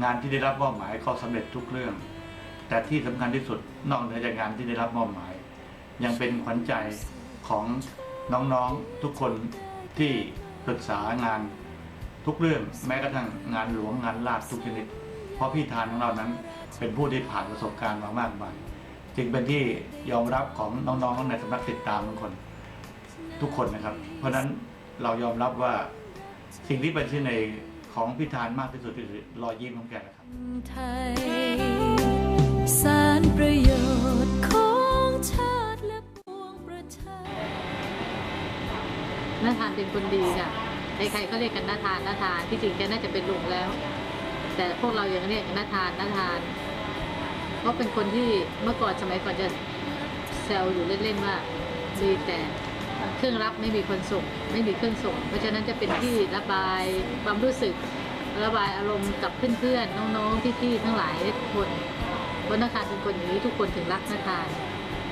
งานที่ได้รับมอบหมายก็สำเร็จทุกเรื่อง แต่ที่สำคัญที่สุดนอกเหนือจากงานที่ได้รับมอบหมาย ยังเป็นขวัญใจของน้องๆทุกคนที่ปรึกษางานทุกเรื่องแม้กระทั่งงานหลวงงานลาดทุกชนิด เพราะพี่ทานของเรานั้นเป็นผู้ที่ผ่านประสบการณ์มามากมายจึงเป็นที่ยอมรับของน้องๆในสำนักติดตามทุกคน ทุกคนนะครับ เพราะฉะนั้นเรายอมรับว่าสิ่งที่เป็นที่ใน ของพี่ทานมากที่สุดคือรอยยิ้มของแกนะครับไทยสารประโยชน์ของชาติและปวงประชาน้าทานเป็นคนดีค่ะใครๆก็เรียกกันน้าทานน้าทานที่จริงแกน่าจะเป็นลุงแล้ว แต่พวกเรายังเรียกน้าทานน้าทานเพราะเป็นคนที่เมื่อก่อนสมัยก่อนจะแซวอยู่เล่นๆว่ามีแต่ เครื่องรับไม่มีคนส่ง ไม่มีเครื่องส่ง เพราะฉะนั้นจะเป็นที่ระบายความรู้สึก ระบายอารมณ์กับเพื่อนๆน้องๆพี่ๆทั้งหลายทุกคนเพราะนาทานเป็นคนอย่างนี้ทุกคนถึงรักนาทาน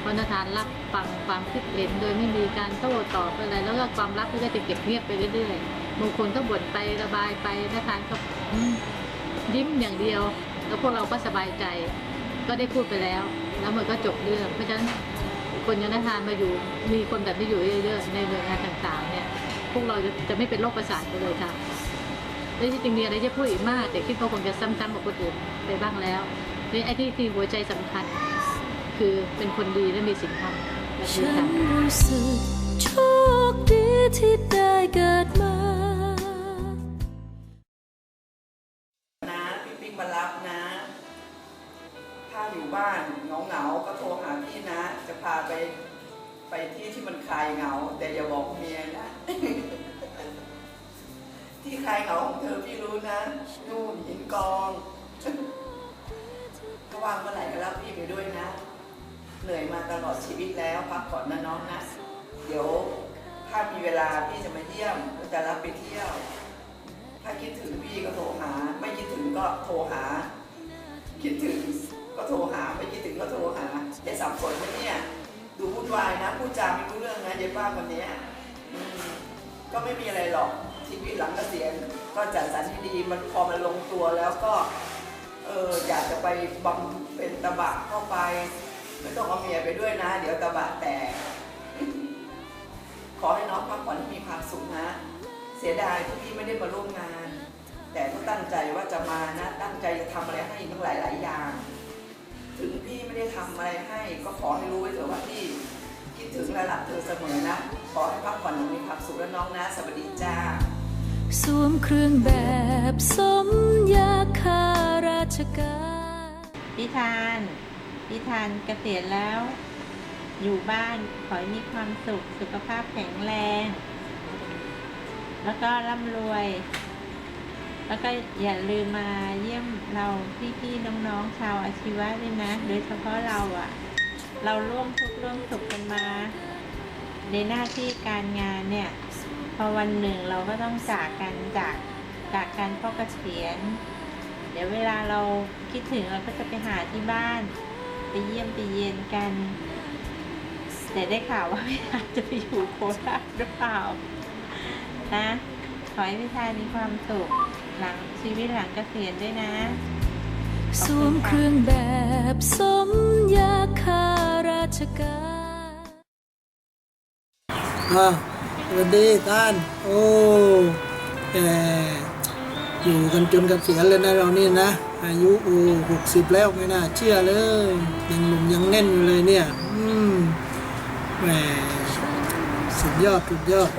เพราะนาทานรับฟังความคิดเห็นโดยไม่มีการโต้ตอบอะไรแล้วก็ความลับก็จะเก็บเงียบไปเรื่อยๆบางคนก็บ่นไประบายไปนาทานก็ยิ้มอย่างเดียว แล้วพวกเราก็สบายใจ ก็ได้พูดไปแล้ว แล้วมันก็จบเรื่องเพราะฉะนั้น คนยนทานมาอยู่ มีคนแบบนี้อยู่เยอะๆในหน่วยงานต่างๆเนี่ย พวกเราจะจะไม่เป็นโรคประสาทกันเลยค่ะและที่จริงมีอะไรจะพูดอีกมาก แต่คิดว่าคงจะซ้ำๆกับคนอื่นไปบ้างแล้วนี่ไอ้ที่ที่หัวใจสำคัญ คือเป็นคนดีและมีศีลธรรมแบบนี้ค่ะรู้สึกโชคดีที่ได้เกิดมานะ เหงาของเธอพี่รู้นะนู่นหินกองถ้าว่างเมื่อไหร่ก็รับพี่ไปด้วยนะ เหนื่อยมาตลอดชีวิตแล้วพักผ่อนนะน้องนะ เดี๋ยวถ้ามีเวลาพี่จะมาเยี่ยมก็จะรับไปเที่ยว ถ้าคิดถึงพี่ก็โทรหา ไม่คิดถึงก็โทรหา คิดถึงก็โทรหาไม่คิดถึงก็โทรหาอย่าสับสนนะเนี่ยดูวุ่นวายนะพูดจาไม่รู้เรื่องนะเย็บป้าคนนี้ก็ไม่มีอะไรหรอก ชีวิตหลังเกษียณก็จัดสรรที่ดีมันพอมันลงตัวแล้วก็เอออยากจะไปบำเป็นตะบะเข้าไป ไม่ต้องเอาเมียไปด้วยนะ เดี๋ยวตะบะแตกขอให้น้องพักผ่อนให้มีความสุขนะ เสียดายที่พี่ไม่ได้มาร่วมงาน แต่ก็ตั้งใจว่าจะมานะ ตั้งใจจะทำอะไรให้ทั้งหลายหลายๆอย่าง ถึงพี่ไม่ได้ทำอะไรให้ ก็ขอให้รู้ไว้เถอะว่าพี่คิดถึงและรักเธอเสมอนะ ขอให้พักผ่อนอย่มีความสุขและน้องนะ สวัสดีจ้า สวมเครื่องแบบสมยาคาราชการพิธานพิธานเกษียณแล้ว อยู่บ้านขอให้มีความสุขสุขภาพแข็งแรง แล้วก็ร่ำรวย แล้วก็อย่าลืมมาเยี่ยมเราพี่ๆน้องๆชาวอาชีวะด้วยนะ โดยเฉพาะเราอะเราร่วมทุกข์ร่วมสุขกันมา ในหน้าที่การงานเนี่ย อวันหนึ่งเราก็ต้องจากกันจากจากการพ่อเกษียณเดี๋ยวเวลาเราคิดถึงเราก็จะไปหาที่บ้าน ไปเยี่ยมไปเยียนกันแต่ได้ข่าวว่าพี่ทานจะไปอยู่โคราชหรือเปล่านะขอให้พี่ทานมีความสุขหลังชีวิตหลังเกษียณด้วยนะสวมเครื่องแบบสมยาคาราชการอะส วัสดีท่าน โอ้แกอยู่กันจนเกษียณเลยนะเรานี่นะ อายุโอ้หกสิบแล้วไม่น่าเชื่อเลย ยังหนุ่มยังแน่นอยู่เลยเนี่ย อืมแหมสุดยอดสุดยอด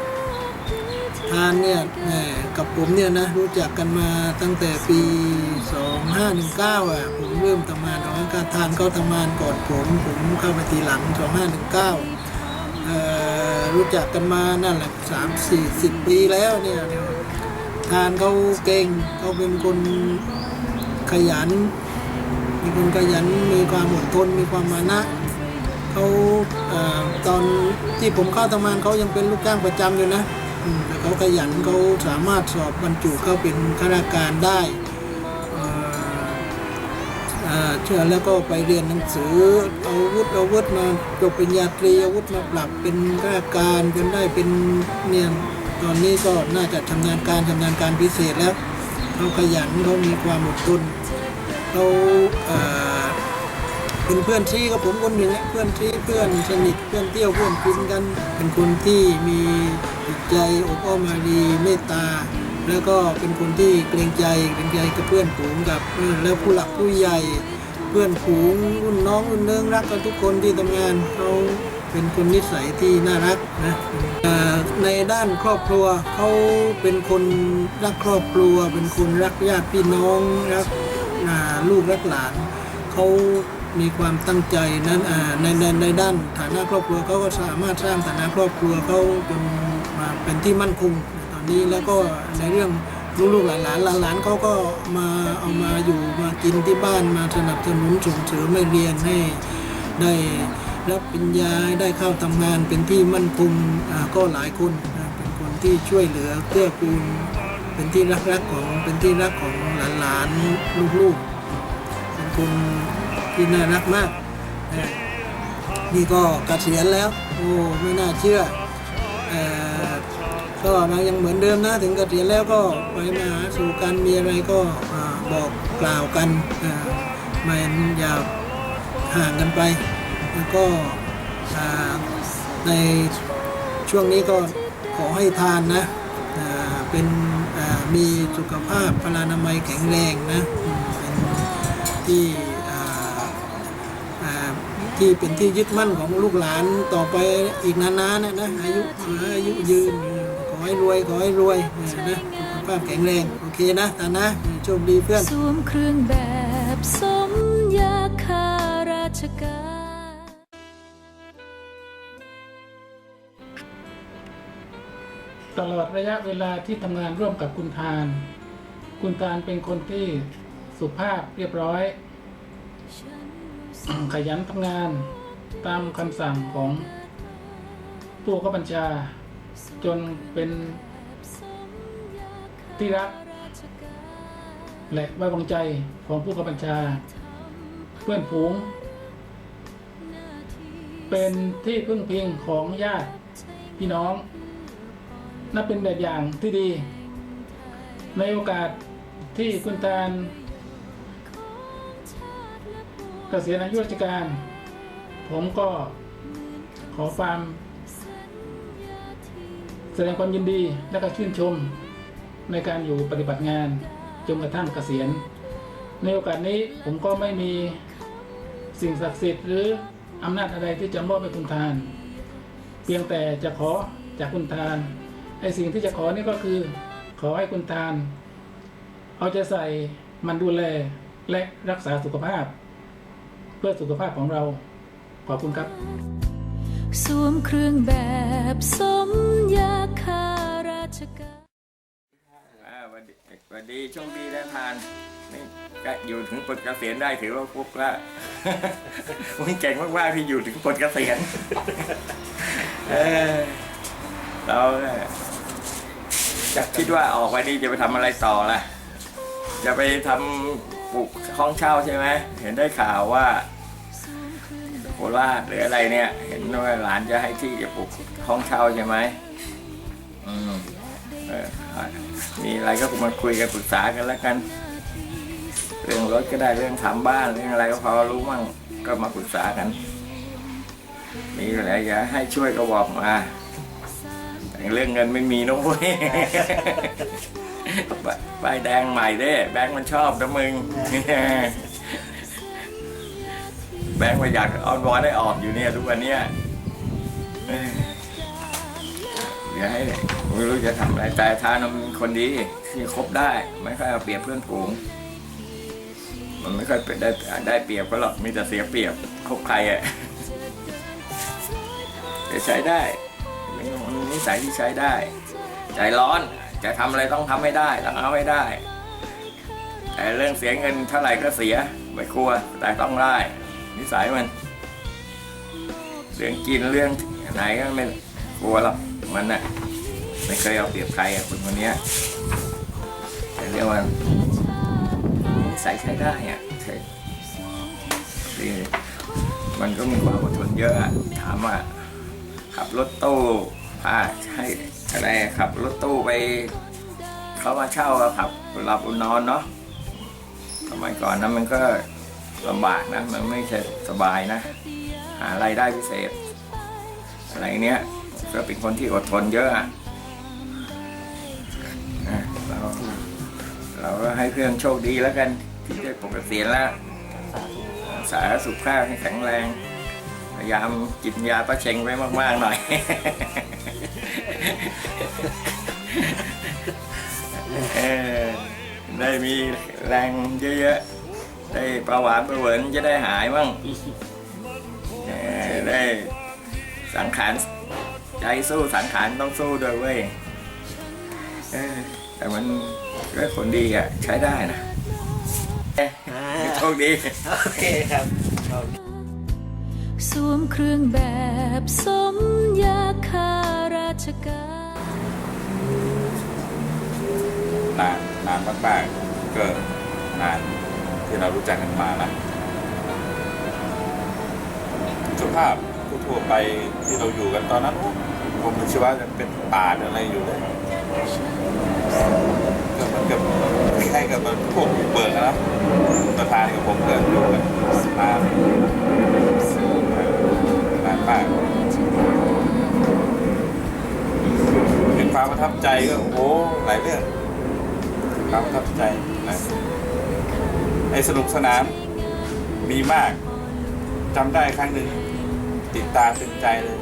ทานเนี่ยแหมกับผมเนี่ยนะรู้จักกันมาตั้งแต่ปี 2519 อะ ผมเริ่มทำงานของการทานเขาทำงานก่อนผม ผมเข้าไปทีหลัง 2519เอ่อ รู้จักกันมานั่นแหละสามสี่สิบปีแล้วเนี่ยทานเขาเก่งเขาเป็นคนขยัน มีคนขยันมีความอดทนมีความมานะเขาอตอนที่ผมเข้าทำงานเขายังเป็นลูกจ้างประจำอยู่นะแต่เขาขยันเขาสามารถสอบบรรจุเข้าเป็นข้าราชการได้ เชื่อแล้วก็ไปเรียนหนังสือเอาวุธเอาวุธมาจบเปริญาตรีอาวุธมาปรับเป็นราชการจนได้เป็นเนี่ยตอนนี้ก็น่าจะทำงานการทำงานการพิเศษแล้วเขาขยันเขามีความอดทนเขาเอ่อเป็นเพื่อนซีกับผมคนหนึ่งเพื่อนซีเพื่อนสนิทเพื่อนเที่ยวเพื่อนกินกัน เป็นคนที่มีจิตใจอบอ้อมอารีเมตตา แล้วก็เป็นคนที่เกรงใจเกรงใจกับเพื่อนฝูงกับเพื่อนแล้วผู้หลักผู้ใหญ่เพื่อนฝูงรุ่นน้องรุ่นเนิงรักกันทุกคนที่ทำงานเขาเป็นคนนิสัยที่น่ารักนะในด้านครอบครัวเขาเป็นคนรักครอบครัว เป็นคนรักญาติพี่น้องรักลูกรักหลานเขามีความตั้งใจนั้นในในในด้านฐานะครอบครัวเขาก็สามารถสร้างฐานะครอบครัวเขาจนมาเป็นที่มั่นคง นี้แล้วก็ในเรื่องลูกๆหลานๆหลานๆเขาก็มาเอามาอยู่มากินที่บ้านมาสนับสนุนส่งเสริมให้เรียนให้ได้รับปริญญาได้เข้าทำงานเป็นที่มั่นคงก็หลายคนเป็นคนที่ช่วยเหลือเกื้อกูลเป็นที่รักๆของเป็นที่รักของหลานๆลูกๆเป็นคนที่น่ารักมากนะนี่ก็เกษียณแล้วโอ้ไม่น่าเชื่อ ก็นะยังเหมือนเดิมนะถึงเกษียณแล้วก็ไปมาหาสู่กันมีอะไรก็บอกกล่าวกันอ่าไม่อย่าห่างกันไป แล้วก็ในช่วงนี้ก็ขอให้ทานนะเป็นมีสุขภาพพลานามัยแข็งแรงนะเป็นที่ที่เป็นที่ยึดมั่นของลูกหลานต่อไปอีกนานๆนะนะอายุอายุยืน ให้รวยขอให้รวยนะสุขภาพแข็งแรงโอเคนะตานะโชคดีเพื่อนสวมเครื่องแบบสมยาคาราชการตลอดระยะเวลาที่ทำงานร่วมกับคุณทาน คุณทานเป็นคนที่สุภาพเรียบร้อย ขยันทำงานตามคำสั่งของผู้บังคับบัญชา จนเป็นที่รักและไว้วางใจของผู้บับบัญชา เพื่อนฝูง เป็นที่พึ่งพิงของญาติพี่น้อง นับเป็นแบบอย่างที่ดี ในโอกาสที่คุณตาลเกษียณอายุราชการ ผมก็ขอความ แสดงความยินดีและก็ชื่นชมในการอยู่ปฏิบัติงานจนกระทั่งเกษียณ ในโอกาสนี้ผมก็ไม่มีสิ่งศักดิ์สิทธิ์หรืออำนาจอะไรที่จะมอบให้คุณทาน เพียงแต่จะขอจากคุณทานไอสิ่งที่จะขอนี่ก็คือ ขอให้คุณทาน เอาใจใส่มันดูแลและรักษาสุขภาพ เพื่อสุขภาพของเรา ขอบคุณครับ สวมเครื่องแบบ ชกาอ่าวันดีวันดีโชคดีนะทานนี่ก็อยู่ถึงปลดเกษียณได้ถือว่าปุ๊บละ มึงเก่งมากๆที่อยู่ถึงปลดเกษียณเออเราเนี่ยจะคิดว่าออกไปนี่จะไปทำอะไรต่อล่ะ จะไปทำปลูกห้องเช่าใช่ไหมเห็นได้ข่าวว่าโคราชหรืออะไรเนี่ย เห็นว่าหลานจะให้ที่จะปลูกห้องเช่าใช่ไหมอืม มีอะไรก็มาคุยกันปรึกษากันแล้วกัน เรื่องรถก็ได้เรื่องทำบ้านเรื่องอะไรก็พอรู้มั่งก็มาปรึกษากัน มีอะไรจะให้ช่วยก็บอกมาแต่เรื่องเงินไม่มีนะเว้ยใบใบแดงใหม่เด้แบงค์มันชอบนะมึงแบงค์มันอยากเออนวอนได้ออกอยู่เนี่ยทุกวันเนี้ยเอ้ยเดี๋ยวให้ ไม่รู้จะทำอะไรแต่ทานมันคนดีที่คบได้ ไม่ค่อยเอาเปรียบเพื่อนฝูง มันไม่ค่อยเป็นได้ได้เปรียบก็หรอกมีแต่เสียเปรียบคบใครอะแต่ใช้ได้มันนิสัยที่ใช้ได้ ใจร้อนจะทำอะไรต้องทำให้ได้ต้องเอาให้ได้ แต่เรื่องเสียเงินเท่าไหร่ก็เสียไม่กลัวแต่ต้องได้ นิสัยมัน เรื่องกินเรื่องไหนก็ไม่กลัวหรอกมันน่ะ ไม่เคยเอาเปรียบใครอะคนคนนี้แต่เรียกว่านิสัยใช้ได้อะใช่มันก็มีความอดทนเยอะอะถามว่าขับรถตู้พาให้อะไรขับรถตู้ไปเขามาเช่าครับหลับนอนเนาะสมัยก่อนนั้นมันก็ลำบากนะมันไม่ใช่สบายนะ หารายได้พิเศษ อะไรเนี้ยก็เป็นคนที่อดทนเยอะ เราก็ให้เพื่อนโชคดีแล้วกัน ที่ได้ปกเกษียณแล้วรักษาสุขภาพให้แข็งแรง พยายามกินยาประเชงไว้มากๆหน่อย ได้มีแรงเยอะๆ ได้ประหวานประเวินจะได้หายบ้างได้สังขารใจสู้สังขารต้องสู้ด้วยเว้ยแต่มัน ก็คนดีอะ ใช้ได้นะเอ๊ะโชคดี โอเคครับสวมเครื่องแบบสมยาคาราชการนานนานมากๆก็นานที่เรารู้จักกันมานะสภาพทั่วๆไปที่เราอยู่กันตอนนั้นผมคิดว่ายังเป็นป่าอะไรอยู่เลย กับคล้ๆกับพวกเบิกนะประธานกับผมเก็อยู่กันนานนานมากเห็นความประทับใจก็โอ้โหหลายเรื่องความประทับใจนะไอ้สนุกสนานมีมากจำได้ครั้งหนึ่งติดตาตึงใจเลย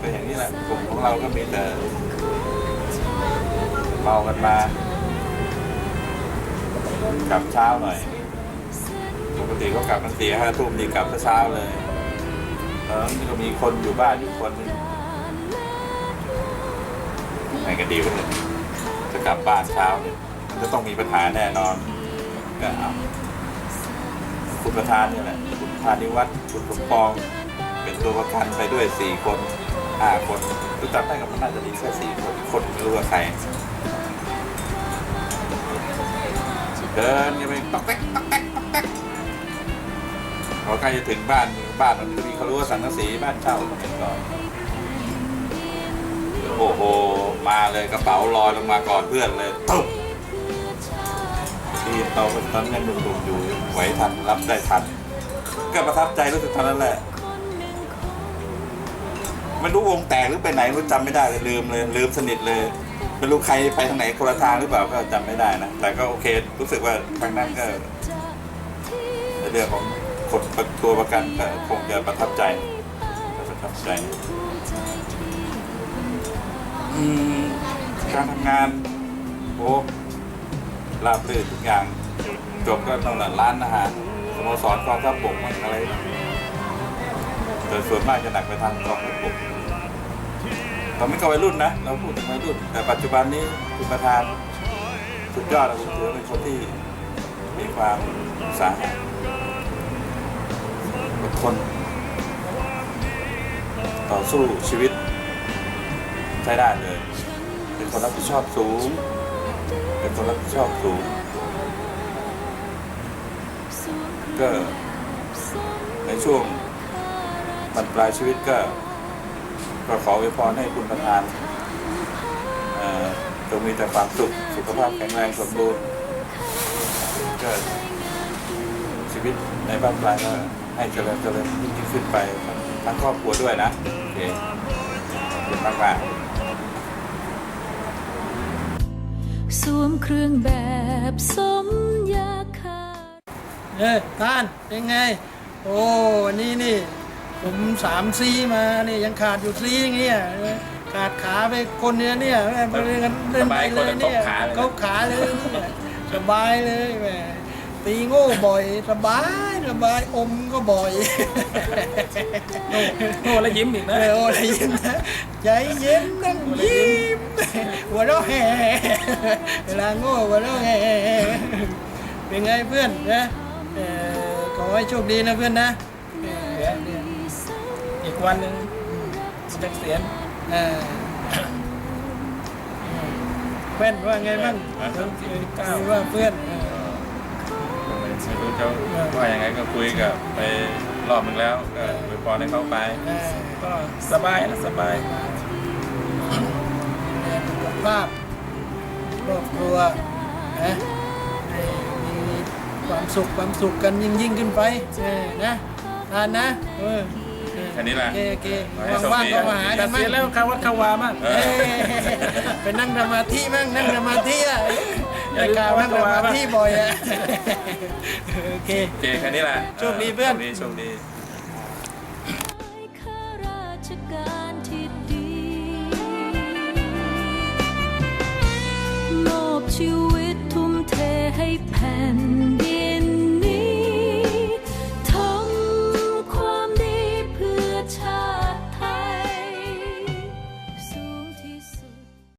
ก็อย่างนี้แหละกลุ่มของเราก็มีแต่เมากันมา กลับเช้าหน่อย ปกติก็กลับกันสี่ห้าทุ่มนี่กลับเช้าเลย แล้วนี่ก็มีคนอยู่บ้านอยู่คนนึงไหนกันดีวะเนี่ยจะกลับบ้านเช้าเนี่ยมันจะต้องมีปัญหาแน่นอนก็เอาคุณประธานนี่แหละคุณพานิวัฒน์คุณสมปอง เป็นตัวประกันไปด้วยสี่คนห้าคนรู้จักได้กับมันน่าจะมีแค่สี่คนคนไม่รู้ว่าใคร เดินกันไปตอกแต๊กตอกแตกตอกแตกพอใกล้จะถึงบ้านบ้านมันจะมีเขารู้ว่าสังกะสีบ้านเช่าคนหนึ่งก่อนโอ้โห มาเลยกระเป๋าลอยลงมาก่อนเพื่อนเลยตุ๊บที่เราตอนนั้นยังหนุ่มๆอยู่ไหวทันรับได้ทัน ก็ประทับใจรู้สึกตอนนั้นแหละไม่รู้วงแตกหรือไปไหนรู้จำไม่ได้เลยลืมเลยลืมสนิทเลย ไม่รู้ใครไปทางไหนคนละทางหรือเปล่าก็จำไม่ได้นะ แต่ก็โอเค รู้สึกว่าทางนั้นก็เรื่องของคนตัวประกันก็คงจะประทับใจประทับใจการทำงานโอ้ราบรื่นทุกอย่างจบก็ต้องร้านอาหารสโมสรกองทัพบกมั่งอะไรแต่ส่วนมากจะหนักไปทางกองทัพบก ตอนนี้ก็วัยรุ่นนะ เราพูดถึงวัยรุ่น แต่ปัจจุบันนี้คุณประธานสุดยอดนะผมถือเป็นคนที่มีความสาหะอดทนต่อสู้ชีวิต ใช้ได้เลย เป็นคนรับผิดชอบสูง เป็นคนรับผิดชอบสูง ก็ในช่วงบรรปลายชีวิตก็ ก็ขออวยพรให้คุณประธานเอ่อจงมีแต่ความสุข สุขภาพแข็งแรงสมบูรณ์ก็ชีวิตในบ้านปลายก็ให้เจริญเจริญยิ่งยิ่งขึ้นไปทั้งทั้งครอบครัวด้วยนะโอเคขอบคุณมากมากๆสวมเครื่องแบบสมยาคาเอ้ยท่านเป็นไง โอ้วันนี้นี่ ผมสามซีมานี่ยังขาดอยู่ซีอย่างเงี้ยขาดขาไปคนเนี้ยเนี่ยแม่ไปเล่นกันเล่นไปเลยเนี่ยเขาขาเลยเนี่ยสบายเลยแหมตีโง่บ่อยสบายสบายอมก็บ่อยโง่แล้วยิ้มอีกเอนะอโอ้ได้ยินนะใจเย็นนั่งยิ้มหัวเราะแห่เวลาโง่หัวเราะแห่เป็นไงเพื่อนนะเอ่อขอให้โชคดีนะเพื่อนนะเอ่ออีก วันหนึ่งมันจะเกษียณเอ่อเพื่อนว่าไงบ้างอะเออว่าเพื่อนเออไม่ไม่รู้จะว่ายังไงก็คุยกับไปรอบนึงแล้วก็ไปพรให้เขาไป เออก็สบายนะสบาย สุขภาพโรรอบครัวนะให้มีความสุขความสุขกันยิ่งยิ่งขึ้นไปเออนะทานนะเออเออ แค่นี้แหละ โอเคโอเคขอให้โชคว่างดีๆก็มาหาเกกันษีมั้ยงณแล้วเข้าวัดเข้าวามากเอ้ยไปนั่งสมาธิมั่งนั่งสมาธิอะอย่าได้ลืมข่าวนั่งสมาธิบ่อยอะโอเค โอเคแค่นี้แหละโชคดีเพื่อน โชคดีโชคดี